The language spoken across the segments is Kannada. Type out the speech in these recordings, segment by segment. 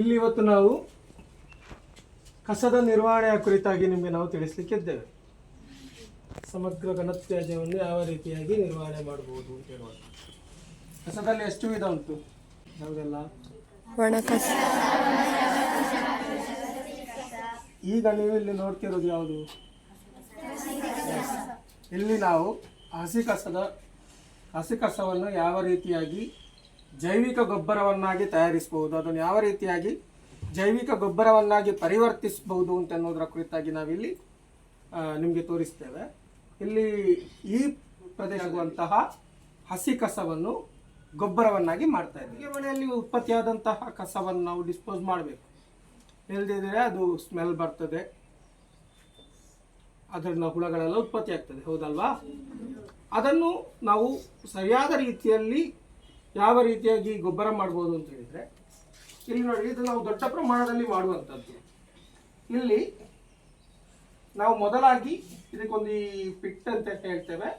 ಇಲ್ಲಿ ಇವತ್ತು ನಾವು ಕಸದ ನಿರ್ವಹಣೆಯ ಕುರಿತಾಗಿ ನಿಮಗೆ ನಾವು ತಿಳಿಸ್ಲಿಕ್ಕಿದ್ದೇವೆ. ಸಮಗ್ರ ಘನತ್ಯಾಜ್ಯವನ್ನು ಯಾವ ರೀತಿಯಾಗಿ ನಿರ್ವಹಣೆ ಮಾಡಬಹುದು ಅಂತ ಹೇಳುವಾಗ. ಕಸದಲ್ಲಿ ಎಷ್ಟು ವಿಧ ಉಂಟು? ಯಾವುದೆಲ್ಲ? ಒಣಕಸ. ಈಗ ನೀವು ಇಲ್ಲಿ ನೋಡ್ತಿರೋದು ಯಾವುದು? ಇಲ್ಲಿ ನಾವು ಹಸಿ ಕಸದ ಹಸಿ ಕಸವನ್ನು ಯಾವ ರೀತಿಯಾಗಿ ಜೈವಿಕ ಗೊಬ್ಬರವನ್ನಾಗಿ ತಯಾರಿಸಬಹುದು. ಅದನ್ನು ಯಾವ ರೀತಿಯಾಗಿ ಜೈವಿಕ ಗೊಬ್ಬರವನ್ನಾಗಿ ಪರಿವರ್ತಿಸಬಹುದು ಅಂತ ಅನ್ನೋದರ ಕುರಿತಾಗಿ ನಾವಿಲ್ಲಿ ನಿಮಗೆ ತೋರಿಸ್ತೇವೆ. ಇಲ್ಲಿ ಈ ಪ್ರದೇಶ ಆಗುವಂತಹ ಹಸಿ ಕಸವನ್ನು ಗೊಬ್ಬರವನ್ನಾಗಿ ಮಾಡ್ತಾ ಇದ್ದೀವಿ. ಮನೆಯಲ್ಲಿ ಉತ್ಪತ್ತಿಯಾದಂತಹ ಕಸವನ್ನು ನಾವು ಡಿಸ್ಪೋಸ್ ಮಾಡಬೇಕು. ಇಲ್ಲದಿದ್ದರೆ ಅದು ಸ್ಮೆಲ್ ಬರ್ತದೆ. ಅದರಿಂದ ಹುಳಗಳೆಲ್ಲ ಉತ್ಪತ್ತಿ ಆಗ್ತದೆ ಹೌದಲ್ವಾ? ಅದನ್ನು ನಾವು ಸರಿಯಾದ ರೀತಿಯಲ್ಲಿ ಯಾವ ರೀತಿಯಾಗಿ ಗೊಬ್ಬರ ಮಾಡ್ಬೋದು ಅಂತ ಹೇಳಿದ್ರೆ, ಇಲ್ಲಿ ನೋಡಿ, ಇದು ನಾವು ದೊಡ್ಡ ಪ್ರಮಾಣದಲ್ಲಿ ಮಾಡುವಂಥದ್ದು. ಇಲ್ಲಿ ನಾವು ಮೊದಲಾಗಿ ಇದಕ್ಕೊಂದು ಈ ಪಿಟ್ ಅಂತ ಹೇಳ್ತೇವೆ,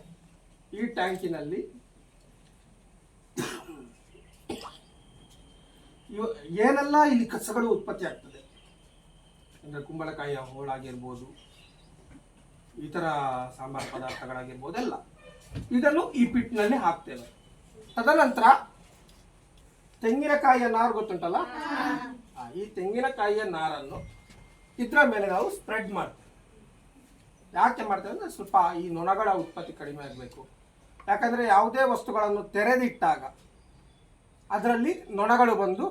ಈ ಟ್ಯಾಂಕಿನಲ್ಲಿ ಏನೆಲ್ಲ ಇಲ್ಲಿ ಕಸಗಳು ಉತ್ಪತ್ತಿ ಆಗ್ತದೆ? ಅಂದರೆ ಕುಂಬಳಕಾಯಿಯ ಹೋಳಾಗಿರ್ಬೋದು, ಇತರ ಸಾಂಬಾರ್ ಪದಾರ್ಥಗಳಾಗಿರ್ಬೋದು, ಎಲ್ಲ. ಇದನ್ನು ಈ ಪಿಟ್ನಲ್ಲಿ ಹಾಕ್ತೇವೆ. ತದನಂತರ ತೆಂಗಿನಕಾಯಿಯ ನಾರು ಗೊತ್ತುಂಟಲ್ಲ? ಈ ತೆಂಗಿನಕಾಯಿಯ ನಾರನ್ನು ಇದರ ಮೇಲೆ ನಾವು ಸ್ಪ್ರೆಡ್ ಮಾಡ್ತೇವೆ. ಯಾಕೆ ಮಾಡ್ತೇವೆ ಅಂದರೆ ಸ್ವಲ್ಪ ಈ ನೊಣಗಳ ಉತ್ಪತ್ತಿ ಕಡಿಮೆ ಆಗಬೇಕು. ಯಾಕಂದರೆ ಯಾವುದೇ ವಸ್ತುಗಳನ್ನು ತೆರೆದಿಟ್ಟಾಗ ಅದರಲ್ಲಿ ನೊಣಗಳು ಬಂದು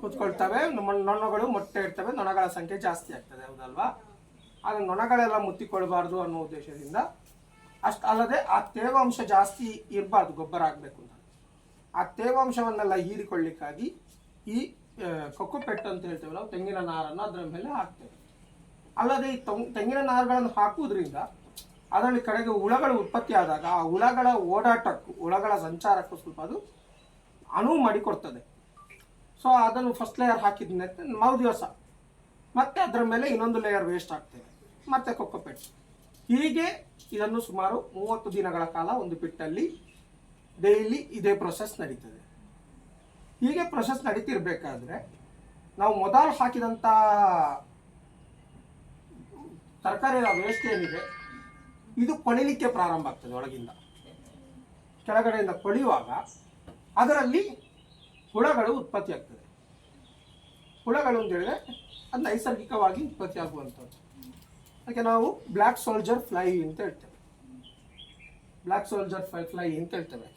ಕೂತ್ಕೊಳ್ತವೆ ನೊಣಗಳು ಮೊಟ್ಟೆ ಇಡ್ತವೆ, ನೊಣಗಳ ಸಂಖ್ಯೆ ಜಾಸ್ತಿ ಆಗ್ತದೆ, ಹೌದಲ್ವಾ? ಆದರೆ ನೊಣಗಳೆಲ್ಲ ಮುತ್ತಿಕೊಳ್ಬಾರ್ದು ಅನ್ನೋ ಉದ್ದೇಶದಿಂದ ಅಷ್ಟು ಅಲ್ಲದೆ ಆ ತೇವಾಂಶ ಜಾಸ್ತಿ ಇರಬಾರ್ದು, ಗೊಬ್ಬರ ಆಗಬೇಕು ಅಂತ. ಆ ತೇವಾಂಶವನ್ನೆಲ್ಲ ಹೀರಿಕೊಳ್ಳಿಕ್ಕಾಗಿ ಈ ಕೊಕ್ಕು ಕೊಕ್ಕೋ ಪೆಟ್ಟು ಅಂತ ಹೇಳ್ತೇವೆ ನಾವು ತೆಂಗಿನ ನಾರನ್ನು ಅದರ ಮೇಲೆ ಹಾಕ್ತೇವೆ. ಅಲ್ಲದೆ ಈ ತೆಂಗಿನ ನಾರುಗಳನ್ನು ಹಾಕುವುದರಿಂದ ಅದರಲ್ಲಿ ಕಡೆಗೆ ಹುಳಗಳು ಉತ್ಪತ್ತಿ ಆದಾಗ ಆ ಹುಳಗಳ ಓಡಾಟಕ್ಕೂ, ಹುಳಗಳ ಸಂಚಾರಕ್ಕೂ ಸ್ವಲ್ಪ ಅದು ಅನುವು ಮಾಡಿಕೊಡ್ತದೆ. ಸೊ ಅದನ್ನು ಫಸ್ಟ್ ಲೇಯರ್ ಹಾಕಿದ ನಾವು ದಿವಸ. ಮತ್ತೆ ಅದರ ಮೇಲೆ ಇನ್ನೊಂದು ಲೇಯರ್ ವೇಸ್ಟ್ ಆಗ್ತೇವೆ ಮತ್ತೆ ಕೊಕ್ಕೊಪೆಟ್ಟು ಹೀಗೆ ಇದನ್ನು ಸುಮಾರು ಮೂವತ್ತು ದಿನಗಳ ಕಾಲ ಒಂದು ಪಿಟ್ಟಲ್ಲಿ ಡೈಲಿ ಇದೇ ಪ್ರೊಸೆಸ್ ನಡೀತದೆ. ಹೀಗೆ ಪ್ರೊಸೆಸ್ ನಡೀತಿರ್ಬೇಕಾದ್ರೆ ನಾವು ಮೊದಲು ಹಾಕಿದಂಥ ತರಕಾರಿಯ ವೇಸ್ಟ್ ಏನಿದೆ, ಇದು ಕೊಳಿಲಿಕ್ಕೆ ಪ್ರಾರಂಭ ಆಗ್ತದೆ ಒಳಗಿಂದ. ಕೆಳಗಡೆಯಿಂದ ಕೊಳೆಯುವಾಗ ಅದರಲ್ಲಿ ಹುಳಗಳು ಉತ್ಪತ್ತಿ ಆಗ್ತದೆ ಹುಳಗಳು ಅಂತ ಹೇಳಿದ್ರೆ ಅದು ನೈಸರ್ಗಿಕವಾಗಿ ಉತ್ಪತ್ತಿ ಆಗುವಂಥದ್ದು ಅದಕ್ಕೆ ನಾವು ಬ್ಲ್ಯಾಕ್ ಸೋಲ್ಜರ್ ಫ್ಲೈ ಅಂತ ಹೇಳ್ತೇವೆ. ಬ್ಲ್ಯಾಕ್ ಸೋಲ್ಜರ್ ಫ್ಲೈ ಫ್ಲೈ ಅಂತ ಹೇಳ್ತೇವೆ.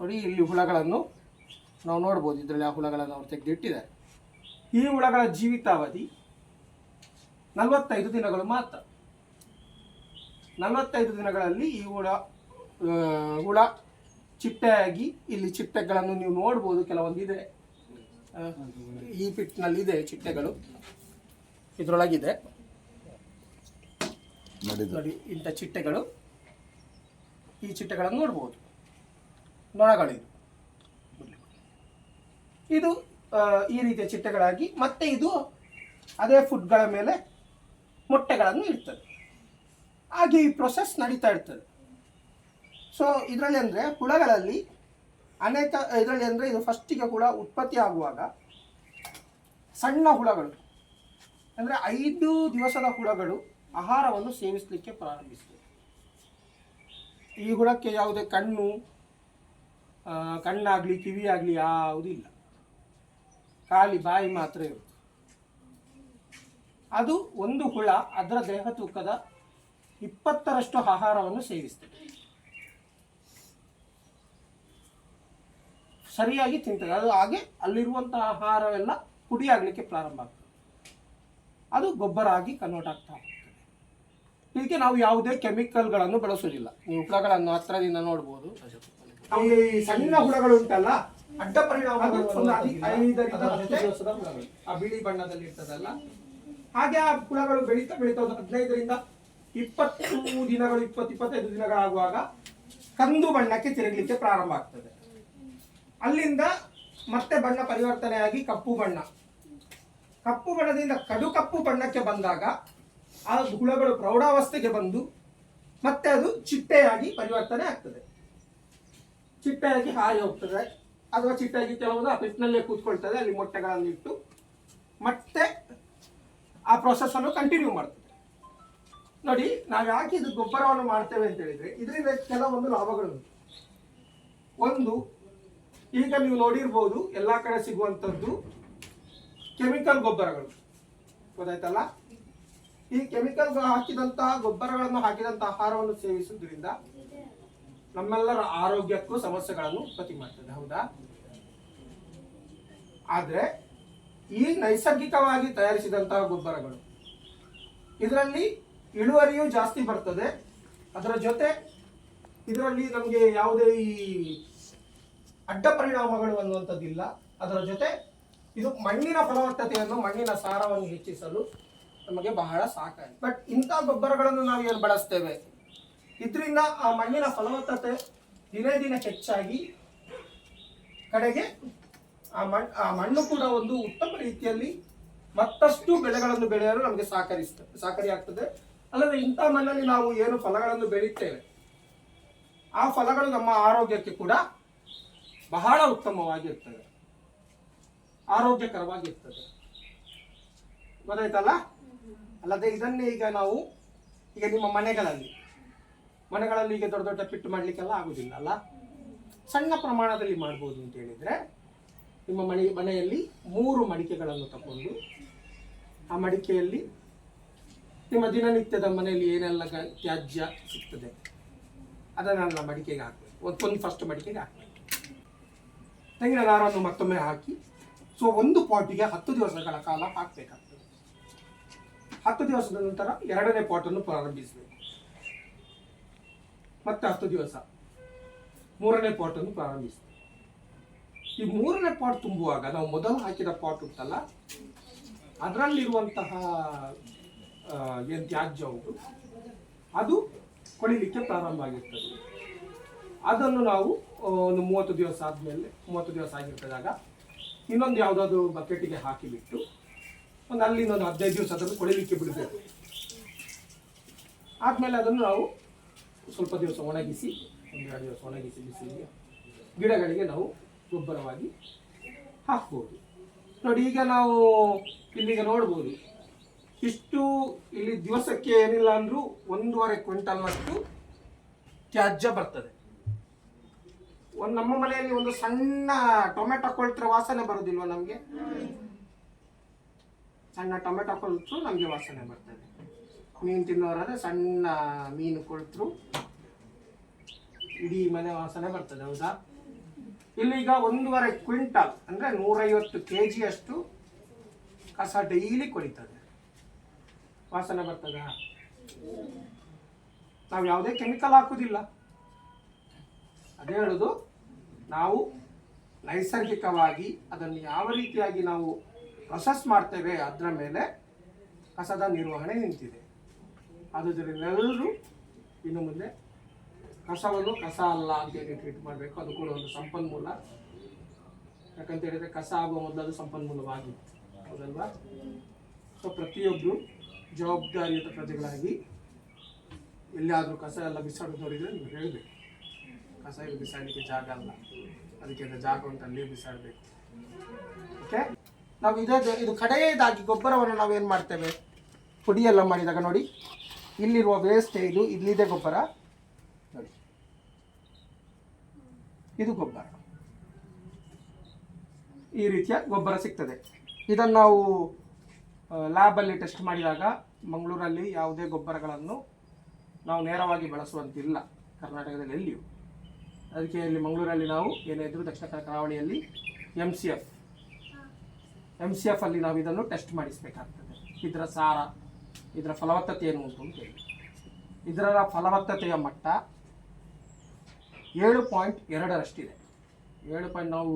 ನೋಡಿ, ಇಲ್ಲಿ ಹುಳಗಳನ್ನು ನಾವು ನೋಡ್ಬೋದು. ಇದರಲ್ಲಿ ಆ ಹುಳಗಳನ್ನು ಅವ್ರು ತೆಗೆದಿಟ್ಟಿದ್ದಾರೆ. ಈ ಹುಳಗಳ ಜೀವಿತಾವಧಿ ನಲವತ್ತೈದು ದಿನಗಳು ಮಾತ್ರ. ನಲವತ್ತೈದು ದಿನಗಳಲ್ಲಿ ಈ ಹುಳ ಹುಳ ಚಿಟ್ಟೆಯಾಗಿ ಇಲ್ಲಿ ಚಿಟ್ಟೆಗಳನ್ನು ನೀವು ನೋಡ್ಬೋದು. ಕೆಲವೊಂದು ಇದೆ. ಈ ಪಿಟ್ನಲ್ಲಿ ಇದೆ ಚಿಟ್ಟೆಗಳು. ಇದರೊಳಗಿದೆ. ನೋಡಿ, ಇಂಥ ಚಿಟ್ಟೆಗಳು. ಈ ಚಿಟ್ಟೆಗಳನ್ನು ನೋಡ್ಬೋದು. ನೊಣಗಳಿದು. ಇದು ಈ ರೀತಿಯ ಚಿಟ್ಟೆಗಳಾಗಿ, ಮತ್ತೆ ಇದು ಅದೇ ಫುಡ್ಗಳ ಮೇಲೆ ಮೊಟ್ಟೆಗಳನ್ನು ಇಡ್ತದೆ. ಹಾಗೆ ಈ ಪ್ರೊಸೆಸ್ ನಡೀತಾ ಇರ್ತದೆ. ಸೊ ಇದರಲ್ಲಿ ಅಂದರೆ ಹುಳಗಳಲ್ಲಿ ಅನೇಕ, ಇದರಲ್ಲಿ ಅಂದರೆ ಇದು ಫಸ್ಟಿಗೆ ಹುಳ ಉತ್ಪತ್ತಿ ಆಗುವಾಗ ಸಣ್ಣ ಹುಳಗಳು. ಅಂದರೆ ಐದು ದಿವಸದ ಹುಳಗಳು ಆಹಾರವನ್ನು ಸೇವಿಸಲಿಕ್ಕೆ ಪ್ರಾರಂಭಿಸಿದೆ. ಈ ಹುಳಕ್ಕೆ ಯಾವುದೇ ಕಣ್ಣು ಕಣ್ಣಾಗಲಿ, ಕಿವಿಯಾಗಲಿ ಯಾವುದೂ ಇಲ್ಲ. ಖಾಲಿ ಬಾಯಿ ಮಾತ್ರ ಇರುತ್ತೆ. ಅದು ಒಂದು ಹುಳ, ಅದರ ದೇಹ ತೂಕದ ಇಪ್ಪತ್ತರಷ್ಟು ಆಹಾರವನ್ನು ಸೇವಿಸ್ತದೆ. ಸರಿಯಾಗಿ ತಿಂತದೆ. ಅದು ಹಾಗೆ ಅಲ್ಲಿರುವಂತಹ ಆಹಾರವೆಲ್ಲ ಪುಡಿಯಾಗಲಿಕ್ಕೆ ಪ್ರಾರಂಭ ಆಗ್ತದೆ. ಅದು ಗೊಬ್ಬರ ಆಗಿ ಕನ್ವರ್ಟ್ ಆಗ್ತಾ ಹೀಗೆ ನಾವು ಯಾವುದೇ ಕೆಮಿಕಲ್ಗಳನ್ನು ಬಳಸೋದಿಲ್ಲ ನೀವು ಹುಳಗಳನ್ನು ಹತ್ರದಿಂದ ನೋಡ್ಬೋದು. ಈ ಸಣ್ಣ ಹುಳಗಳು ಉಂಟಲ್ಲ ಅಡ್ಡ ಪರಿಣಾಮ ಒಂದು ಐ- ಐದರಿಂದ ಹತ್ತೇ ಆ ಬಿಳಿ ಬಣ್ಣದಲ್ಲಿ ಇರ್ತದಲ್ಲ. ಹಾಗೆ ಆ ಹುಳಗಳು ಬೆಳೀತಾ ಬೆಳೀತಾ ಒಂದು ಹದಿನೈದರಿಂದ ಇಪ್ಪತ್ತು ದಿನಗಳು ಇಪ್ಪತ್ತು ಇಪ್ಪತ್ತೈದು ದಿನಗಳಾಗುವಾಗ ಕಂದು ಬಣ್ಣಕ್ಕೆ ತಿರುಗಲಿಕ್ಕೆ ಪ್ರಾರಂಭ ಆಗ್ತದೆ. ಅಲ್ಲಿಂದ ಮತ್ತೆ ಬಣ್ಣ ಪರಿವರ್ತನೆಯಾಗಿ ಕಪ್ಪು ಬಣ್ಣ. ಕಪ್ಪು ಬಣ್ಣದಿಂದ ಕಡು ಕಪ್ಪು ಬಣ್ಣಕ್ಕೆ ಬಂದಾಗ ಆ ಹುಳಗಳು ಪ್ರೌಢಾವಸ್ಥೆಗೆ ಬಂದು ಮತ್ತೆ ಅದು ಚಿಟ್ಟೆಯಾಗಿ ಪರಿವರ್ತನೆ ಆಗ್ತದೆ. ಚಿಟ್ಟೆಯಾಗಿ ಹಾಯಿ ಹೋಗ್ತದೆ. ಅಥವಾ ಚಿಟ್ಟಾಗಿ ಕೆಲವೊಂದು ಆ ಪೆಟ್ಟಿನಲ್ಲೇ ಕೂತ್ಕೊಳ್ತದೆ, ಅಲ್ಲಿ ಮೊಟ್ಟೆಗಳನ್ನು ಇಟ್ಟು ಮತ್ತೆ ಆ ಪ್ರೊಸೆಸ್ ಅನ್ನು ಕಂಟಿನ್ಯೂ ಮಾಡ್ತದೆ. ನೋಡಿ, ನಾವು ಯಾಕೆ ಇದು ಗೊಬ್ಬರವನ್ನು ಮಾಡ್ತೇವೆ ಅಂತ ಹೇಳಿದ್ರೆ ಇದರಿಂದ ಕೆಲವೊಂದು ಲಾಭಗಳುಂಟು. ಒಂದು, ಈಗ ನೀವು ನೋಡಿರ್ಬೋದು, ಎಲ್ಲ ಕಡೆ ಸಿಗುವಂಥದ್ದು ಕೆಮಿಕಲ್ ಗೊಬ್ಬರಗಳು. ಗೊತ್ತಾಯ್ತಲ್ಲ? ಈ ಕೆಮಿಕಲ್ ಹಾಕಿದಂತಹ, ಗೊಬ್ಬರಗಳನ್ನು ಹಾಕಿದಂತಹ ಆಹಾರವನ್ನು ಸೇವಿಸುವುದರಿಂದ ನಮ್ಮೆಲ್ಲರ ಆರೋಗ್ಯಕ್ಕೂ ಸಮಸ್ಯೆಗಳನ್ನು ಉತ್ಪತ್ತಿ ಮಾಡ್ತದೆ, ಹೌದಾ? ಆದ್ರೆ ಈ ನೈಸರ್ಗಿಕವಾಗಿ ತಯಾರಿಸಿದಂತಹ ಗೊಬ್ಬರಗಳು, ಇದರಲ್ಲಿ ಇಳುವರಿಯೂ ಜಾಸ್ತಿ ಬರ್ತದೆ. ಅದರ ಜೊತೆ ಇದರಲ್ಲಿ ನಮಗೆ ಯಾವುದೇ ಈ ಅಡ್ಡ ಪರಿಣಾಮಗಳು ಅನ್ನುವಂಥದ್ದಿಲ್ಲ. ಅದರ ಜೊತೆ ಇದು ಮಣ್ಣಿನ ಫಲವತ್ತತೆಯನ್ನು, ಮಣ್ಣಿನ ಸಾರವನ್ನು ಹೆಚ್ಚಿಸಲು ನಮಗೆ ಬಹಳ ಸಾಕಾಗಿದೆ ಬಟ್ ಇಂಥ ಗೊಬ್ಬರಗಳನ್ನು ನಾವು ಏನು ಬಳಸ್ತೇವೆ. ಇದರಿಂದ ಆ ಮಣ್ಣಿನ ಫಲವತ್ತತೆ ದಿನೇ ದಿನ ಹೆಚ್ಚಾಗಿ ಕಡೆಗೆ ಆ ಮಣ್ಣು ಆ ಮಣ್ಣು ಕೂಡ ಒಂದು ಉತ್ತಮ ರೀತಿಯಲ್ಲಿ ಮತ್ತಷ್ಟು ಬೆಳೆಗಳನ್ನು ಬೆಳೆಯಲು ನಮಗೆ ಸಹಕರಿಸ್ತದೆ ಸಹಕಾರಿಯಾಗ್ತದೆ ಅಲ್ಲದೆ ಇಂಥ ಮಣ್ಣಲ್ಲಿ ನಾವು ಏನು ಫಲಗಳನ್ನು ಬೆಳೆಯುತ್ತೇವೆ ಆ ಫಲಗಳು ನಮ್ಮ ಆರೋಗ್ಯಕ್ಕೆ ಕೂಡ ಬಹಳ ಉತ್ತಮವಾಗಿರ್ತದೆ. ಆರೋಗ್ಯಕರವಾಗಿರ್ತದೆ. ಗೊತ್ತಾಯ್ತಲ್ಲ? ಅಲ್ಲದೆ ಇದನ್ನೇ ಈಗ ನಾವು ಈಗ ನಿಮ್ಮ ಮನೆಗಳಲ್ಲಿ ಮನೆಗಳಲ್ಲಿ ಈಗ ದೊಡ್ಡ ದೊಡ್ಡ ಪಿಟ್ಟು ಮಾಡಲಿಕ್ಕೆಲ್ಲ ಆಗುದಿಲ್ಲ ಅಲ್ಲ? ಸಣ್ಣ ಪ್ರಮಾಣದಲ್ಲಿ ಮಾಡ್ಬೋದು ಅಂತ ಹೇಳಿದ್ರೆ ನಿಮ್ಮ ಮನೆ, ಮನೆಯಲ್ಲಿ ಮೂರು ಮಡಿಕೆಗಳನ್ನು ತಗೊಂಡು ಆ ಮಡಿಕೆಯಲ್ಲಿ ನಿಮ್ಮ ದಿನನಿತ್ಯದ ಮನೆಯಲ್ಲಿ ಏನೆಲ್ಲ ತ್ಯಾಜ್ಯ ಸಿಗ್ತದೆ, ಅದನ್ನೆಲ್ಲ ಮಡಿಕೆಗೆ ಹಾಕಬೇಕು. ಒಂದು ಫಸ್ಟ್ ಮಡಿಕೆಗೆ ಹಾಕಬೇಕು. ತೆಂಗಿನ ನಾರನ್ನು ಮತ್ತೊಮ್ಮೆ ಹಾಕಿ, ಸೊ ಒಂದು ಪಾಟಿಗೆ ಹತ್ತು ದಿವಸಗಳ ಕಾಲ ಹಾಕಬೇಕಾಗ್ತದೆ. ಹತ್ತು ದಿವಸದ ನಂತರ ಎರಡನೇ ಪಾಟನ್ನು ಪ್ರಾರಂಭಿಸಬೇಕು ಮತ್ತೆ ಹತ್ತು ದಿವಸ, ಮೂರನೇ ಪಾಟನ್ನು ಪ್ರಾರಂಭಿಸಬೇಕು ಈ ಮೂರನೇ ಪಾಟ್ ತುಂಬುವಾಗ ನಾವು ಮೊದಲು ಹಾಕಿದ ಪಾಟ್ ಉಂಟಲ್ಲ, ಅದರಲ್ಲಿರುವಂತಹ ಏನು ತ್ಯಾಜ್ಯ ಉಂಟು, ಅದು ಕೊಳಿಲಿಕ್ಕೆ ಪ್ರಾರಂಭ ಆಗಿರ್ತದೆ. ಅದನ್ನು ನಾವು ಒಂದು ಮೂವತ್ತು ದಿವಸ ಆದಮೇಲೆ, ಮೂವತ್ತು ದಿವಸ ಆಗಿರ್ತದಾಗ ಇನ್ನೊಂದು ಯಾವುದಾದ್ರು ಬಕೆಟಿಗೆ ಹಾಕಿಬಿಟ್ಟು ಒಂದು ಅಲ್ಲಿಂದ ಒಂದು ಹದಿನೈದು ದಿವಸ ಅದನ್ನು ಕೊಳಿಲಿಕ್ಕೆ ಬಿಡಬೇಕು ಆದಮೇಲೆ ಅದನ್ನು ನಾವು ಸ್ವಲ್ಪ ದಿವಸ ಒಣಗಿಸಿ ಒಂದೆರಡು ದಿವಸ ಒಣಗಿಸಿ ಬಿಸಿಲಿಗೆ, ಗಿಡಗಳಿಗೆ ನಾವು ಗೊಬ್ಬರವಾಗಿ ಹಾಕ್ಬೋದು. ನೋಡಿ, ಈಗ ನಾವು ಇಲ್ಲಿಗೆ ನೋಡ್ಬೋದು, ಇಷ್ಟು ಇಲ್ಲಿ ದಿವಸಕ್ಕೆ ಏನಿಲ್ಲ ಅಂದರೂ ಒಂದೂವರೆ ಕ್ವಿಂಟಲ್ನಷ್ಟು ತ್ಯಾಜ್ಯ ಬರ್ತದೆ. ಒಂದು ನಮ್ಮ ಮನೆಯಲ್ಲಿ ಒಂದು ಸಣ್ಣ ಟೊಮೆಟೊ ಕೊಳ್ತರ ವಾಸನೆ ಬರೋದಿಲ್ವ ನಮಗೆ? ಸಣ್ಣ ಟೊಮೆಟೊ ಕೊಳ್ತು ನಮಗೆ ವಾಸನೆ ಬರ್ತದೆ. ಮೀನು ತಿನ್ನೋರಾದ್ರೆ ಸಣ್ಣ ಮೀನು ಕೊಳ್ತ್ರು ಇಡೀ ಮನೆ ವಾಸನೆ ಬರ್ತದೆ, ಹೌದಾ? ಇಲ್ಲೀಗ ಒಂದೂವರೆ ಕ್ವಿಂಟಲ್, ಅಂದ್ರೆ ನೂರೈವತ್ತು ಕೆ ಜಿಯಷ್ಟು ಕಸ ಡೈಲಿ ಕೊಳಿತದೆ. ವಾಸನೆ ಬರ್ತದ? ನಾವು ಯಾವುದೇ ಕೆಮಿಕಲ್ ಹಾಕುವುದಿಲ್ಲ ಅದೇ ಹೇಳುದು, ನಾವು ನೈಸರ್ಗಿಕವಾಗಿ ಅದನ್ನು ಯಾವ ರೀತಿಯಾಗಿ ನಾವು ಪ್ರೊಸೆಸ್ ಮಾಡ್ತೇವೆ ಅದರ ಮೇಲೆ ಕಸದ ನಿರ್ವಹಣೆ ನಿಂತಿದೆ. ಆದುದರಿಂದ ಎಲ್ಲರೂ ಇನ್ನು ಮುಂದೆ ಕಸವನ್ನು ಕಸ ಅಲ್ಲ ಅಂತೇಳಿ ಟ್ರೀಟ್ ಮಾಡಬೇಕು, ಅದು ಕೂಡ ಒಂದು ಸಂಪನ್ಮೂಲ. ಯಾಕಂತ ಹೇಳಿದ್ರೆ ಕಸ ಆಗುವ ಮೊದಲು ಅದು ಸಂಪನ್ಮೂಲವಾಗಿತ್ತು ಹೌದಲ್ವಾ? ಸೊ ಪ್ರತಿಯೊಬ್ಬರು ಜವಾಬ್ದಾರಿಯುತ ಪ್ರಜೆಗಳಾಗಿ ಎಲ್ಲಿಯಾದರೂ ಕಸ ಎಲ್ಲ ಬಿಸಾಡೋದು ನೀವು ಹೇಳಬೇಕು. ಕಸ ಇದು ಬಿಸಾಡಲಿಕ್ಕೆ ಜಾಗ ಅಲ್ಲ. ಅದಕ್ಕೆ ಅದು ಜಾಗ ಉಂಟು ಅಲ್ಲಿ ಬಿಸಾಡಬೇಕು. ಓಕೆ ನಾವು ಇದೇ ಇದು ಕಡೆಯದಾಗಿ ಗೊಬ್ಬರವನ್ನು ನಾವೇನು ಮಾಡ್ತೇವೆ? ಪುಡಿಯೆಲ್ಲ ಮಾಡಿದಾಗ ನೋಡಿ, ಇಲ್ಲಿರುವ ವೇಸ್ಟ್ ಇದು, ಇಲ್ಲಿದೆ ಗೊಬ್ಬರ. ನೋಡಿ. ಇದು ಗೊಬ್ಬರ. ಈ ರೀತಿಯ ಗೊಬ್ಬರ ಸಿಗ್ತದೆ. ಇದನ್ನು ನಾವು ಲ್ಯಾಬಲ್ಲಿ ಟೆಸ್ಟ್ ಮಾಡಿದಾಗ ಮಂಗಳೂರಲ್ಲಿ ಯಾವುದೇ ಗೊಬ್ಬರಗಳನ್ನು ನಾವು ನೇರವಾಗಿ ಬಳಸುವಂತಿಲ್ಲ. ಕರ್ನಾಟಕದಲ್ಲಿ ಎಲ್ಲಿಯೂ. ಅದಕ್ಕೆ ಇಲ್ಲಿ ಮಂಗಳೂರಲ್ಲಿ ನಾವು ಏನೇ ಇದ್ದರೂ ದಕ್ಷಿಣ ಕರಾವಳಿಯಲ್ಲಿ M C F M C F ಅಲ್ಲಿ ನಾವು ಇದನ್ನು ಟೆಸ್ಟ್ ಮಾಡಿಸಬೇಕಾಗ್ತದೆ. ಇದರ ಸಾರ, ಇದರ ಫಲವತ್ತತೆ ಏನು ಅಂತ ಹೇಳಿ. ಇದರ ಫಲವತ್ತತೆಯ ಮಟ್ಟ ಏಳು ಪಾಯಿಂಟ್ ಎರಡರಷ್ಟಿದೆ. ಏಳು ಪಾಯಿಂಟ್ ನಾವು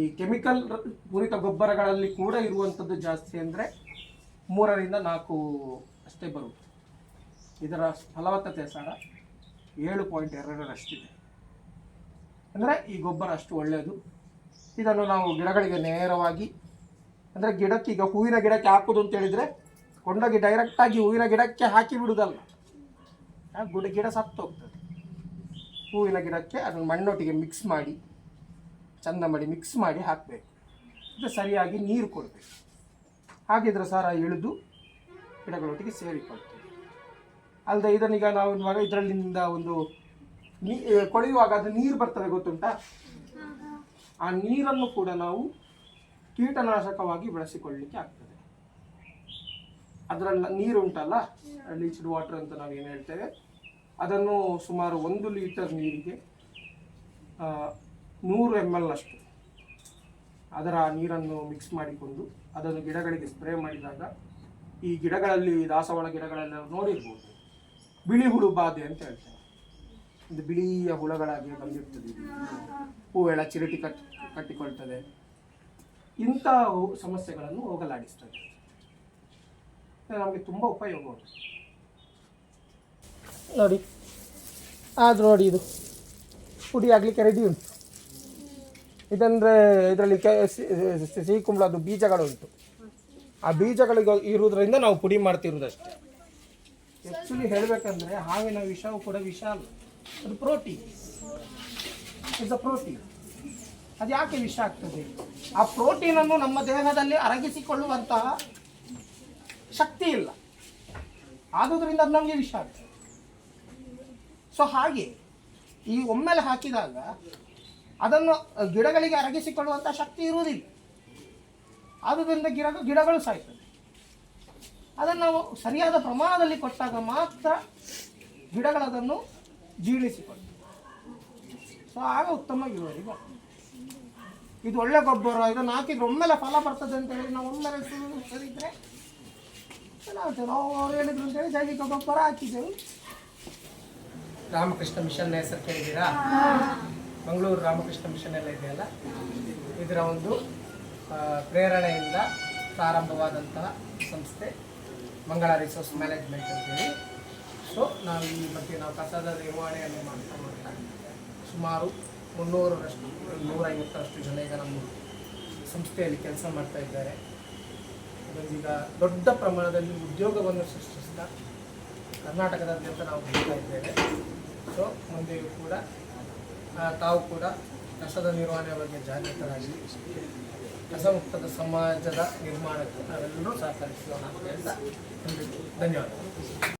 ಈ ಕೆಮಿಕಲ್ ಪೂರಿತ ಗೊಬ್ಬರಗಳಲ್ಲಿ ಕೂಡ ಇರುವಂಥದ್ದು ಜಾಸ್ತಿ ಅಂದರೆ ಮೂರರಿಂದ ನಾಲ್ಕು ಅಷ್ಟೇ ಬರುತ್ತೆ. ಇದರ ಫಲವತ್ತತೆ ಸಾರ ಏಳು ಪಾಯಿಂಟ್ ಎರಡರಷ್ಟಿದೆ. ಅಂದರೆ ಈ ಗೊಬ್ಬರ ಅಷ್ಟು ಒಳ್ಳೆಯದು. ಇದನ್ನು ನಾವು ಗಿಡಗಳಿಗೆ ನೇರವಾಗಿ, ಅಂದರೆ ಗಿಡಕ್ಕೆ ಈಗ ಹೂವಿನ ಗಿಡಕ್ಕೆ ಹಾಕೋದು ಅಂತ ಹೇಳಿದರೆ, ಕೊಂಡೋಗಿ ಡೈರೆಕ್ಟಾಗಿ ಹೂವಿನ ಗಿಡಕ್ಕೆ ಹಾಕಿ ಬಿಡುವುದಲ್ಲ ಗುಡ, ಗಿಡ ಸತ್ತು ಹೋಗ್ತದೆ ಹೂವಿನ ಗಿಡಕ್ಕೆ ಅದನ್ನು ಮಣ್ಣೊಟ್ಟಿಗೆ ಮಿಕ್ಸ್ ಮಾಡಿ, ಚಂದ ಮಾಡಿ ಮಿಕ್ಸ್ ಮಾಡಿ ಹಾಕಬೇಕು. ಇದು ಸರಿಯಾಗಿ ನೀರು ಕೊಡಬೇಕು. ಹಾಗಿದ್ರೆ ಸಾರ ಇಳಿದು ಗಿಡಗಳೊಟ್ಟಿಗೆ ಸೇರಿಕೊಳ್ತದೆ ಅಲ್ಲದೆ ಇದನ್ನೀಗ ನಾವು ಇದರಲ್ಲಿಂದ ಒಂದು ನೀ, ಕೊಳೆಯುವಾಗ ಅದು ನೀರು ಬರ್ತದೆ ಗೊತ್ತುಂಟಾ? ಆ ನೀರನ್ನು ಕೂಡ ನಾವು ಕೀಟನಾಶಕವಾಗಿ ಬಳಸಿಕೊಳ್ಳಲಿಕ್ಕೆ ಆಗ್ತದೆ. ಅದರಲ್ಲಿ ನೀರುಂಟಲ್ಲ ಲೀಚ್ಡ್ ವಾಟರ್ ಅಂತ ನಾವು ಏನು ಹೇಳ್ತೇವೆ, ಅದನ್ನು ಸುಮಾರು ಒಂದು ಲೀಟರ್ ನೀರಿಗೆ ನೂರು ಎಂ ಎಲ್ ಅಷ್ಟು ಅದರ ನೀರನ್ನು ಮಿಕ್ಸ್ ಮಾಡಿಕೊಂಡು ಅದನ್ನು ಗಿಡಗಳಿಗೆ ಸ್ಪ್ರೇ ಮಾಡಿದಾಗ ಈ ಗಿಡಗಳಲ್ಲಿ ದಾಸವಾಳ ಗಿಡಗಳೆಲ್ಲ ನೋಡಿರ್ಬೋದು. ಬಿಳಿ ಹುಳು ಬಾಧೆ ಅಂತ ಹೇಳ್ತೇವೆ. ಒಂದು ಬಿಳಿಯ ಹುಳಗಳಾಗಿ ಬಂದಿರ್ತದೆ. ಹೂವೆಳ ಹೂವೆಲ್ಲ ಚಿರಟಿ ಕಟ್ ಕಟ್ಟಿಕೊಳ್ತದೆ. ಇಂಥ ಸಮಸ್ಯೆಗಳನ್ನು ಹೋಗಲಾಡಿಸ್ತದೆ. ನಮಗೆ ತುಂಬ ಉಪಯೋಗ ಉಂಟು. ನೋಡಿ ಆದರೂ ನೋಡಿ ಇದು. ಪುಡಿ ಆಗಲಿಕ್ಕೆ ರೆಡಿ ಉಂಟು. ಇದಂದರೆ ಇದರಲ್ಲಿ ಕೆ ಸಿ- ಸಿಹಿ ಕುಂಬಳದ್ದು ಬೀಜಗಳು ಉಂಟು ಆ ಬೀಜಗಳಿಗೆ ಇರುವುದರಿಂದ ನಾವು ಪುಡಿ ಮಾಡ್ತಿರೋದಷ್ಟೇ ಆ್ಯಕ್ಚುಲಿ ಹೇಳಬೇಕಂದ್ರೆ ಹಾವಿನ ವಿಷವು ಕೂಡ ವಿಷ ಅಲ್ಲ ಅದು ಪ್ರೋಟೀನ್. ಇಟ್ಸ್ ಅ ಪ್ರೋಟೀನ್ ಅದು ಯಾಕೆ ವಿಷ ಆಗ್ತದೆ? ಆ ಪ್ರೋಟೀನನ್ನು ನಮ್ಮ ದೇಹದಲ್ಲಿ ಅರಗಿಸಿಕೊಳ್ಳುವಂತಹ ಶಕ್ತಿ ಇಲ್ಲ. ಆದುದರಿಂದ ಅದು ನಮಗೆ ವಿಷ ಆಗ್ತದೆ. ಸೊ ಹಾಗೆ, ಈ ಒಮ್ಮೆಲೆ ಹಾಕಿದಾಗ ಅದನ್ನು ಗಿಡಗಳಿಗೆ ಅರಗಿಸಿಕೊಳ್ಳುವಂಥ ಶಕ್ತಿ ಇರುವುದಿಲ್ಲ. ಆದುದರಿಂದ ಗಿಡ ಗಿಡಗಳು ಸಾಯ್ತದೆ. ಅದನ್ನು ನಾವು ಸರಿಯಾದ ಪ್ರಮಾಣದಲ್ಲಿ ಕೊಟ್ಟಾಗ ಮಾತ್ರ ಗಿಡಗಳದನ್ನು ಜೀರ್ಣಿಸಿಕೊಳ್ತವೆ ಸೊ ಆಗ ಉತ್ತಮ ಇಳುವರಿ ಬರ್ತದೆ. ಇದು ಒಳ್ಳೆ ಗೊಬ್ಬರ ಇದನ್ನು ಹಾಕಿದ್ರೆ ಒಮ್ಮೆಲೆ ಫಲ ಬರ್ತದೆ ಅಂತ ಹೇಳಿ ನಾವು ಒಮ್ಮೆಲೆ ಸರಿದ್ರೆ ನಾವು ನಾವು ಅವ್ರು ಹೇಳಿದ್ರು ಅಂತೇಳಿ ಜೈವಿಕ ಗೊಬ್ಬರ ಹಾಕಿದ್ದೆವು. ರಾಮಕೃಷ್ಣ ಮಿಷನ್ ಹೆಸರು ಕೇಳಿದ್ದೀರಾ? ಮಂಗಳೂರು ರಾಮಕೃಷ್ಣ ಮಿಷನ್ ಎಲ್ಲ ಇದೆಯಲ್ಲ? ಇದರ ಒಂದು ಪ್ರೇರಣೆಯಿಂದ ಪ್ರಾರಂಭವಾದಂತಹ ಸಂಸ್ಥೆ ಮಂಗಳ ರಿಸೋರ್ಸ್ ಮ್ಯಾನೇಜ್ಮೆಂಟ್ ಅಂತೇಳಿ. ಸೊ ನಾವು ಈ ಬಗ್ಗೆ ನಾವು ಕಸದ ನಿರ್ವಹಣೆಯನ್ನು ಮಾಡ್ತಾ ಸುಮಾರು ಮುನ್ನೂರರಷ್ಟು, ನೂರೈವತ್ತರಷ್ಟು ಜನ ಈಗ ನಮ್ಮ ಸಂಸ್ಥೆಯಲ್ಲಿ ಕೆಲಸ ಮಾಡ್ತಾ ಇದ್ದಾರೆ. ಅದೊಂದೀಗ ದೊಡ್ಡ ಪ್ರಮಾಣದಲ್ಲಿ ಉದ್ಯೋಗವನ್ನು ಸೃಷ್ಟಿಸ್ತಾ ಕರ್ನಾಟಕದಾದ್ಯಂತ ನಾವು ಹೋಗ್ತಾ ಇದ್ದೇವೆ. ಸೊ ಮುಂದೆಯೂ ಕೂಡ ತಾವು ಕೂಡ ಕಸದ ನಿರ್ವಹಣೆ ಬಗ್ಗೆ ಜಾಗೃತರಾಗಿ, ಕಸಮುಕ್ತದ ಸಮಾಜದ ನಿರ್ಮಾಣಕ್ಕೆ ನಾವೆಲ್ಲರೂ ಸಹಕರಿಸೋಣ ಅಂತ ಹೇಳ್ತಾ, ಧನ್ಯವಾದಗಳು.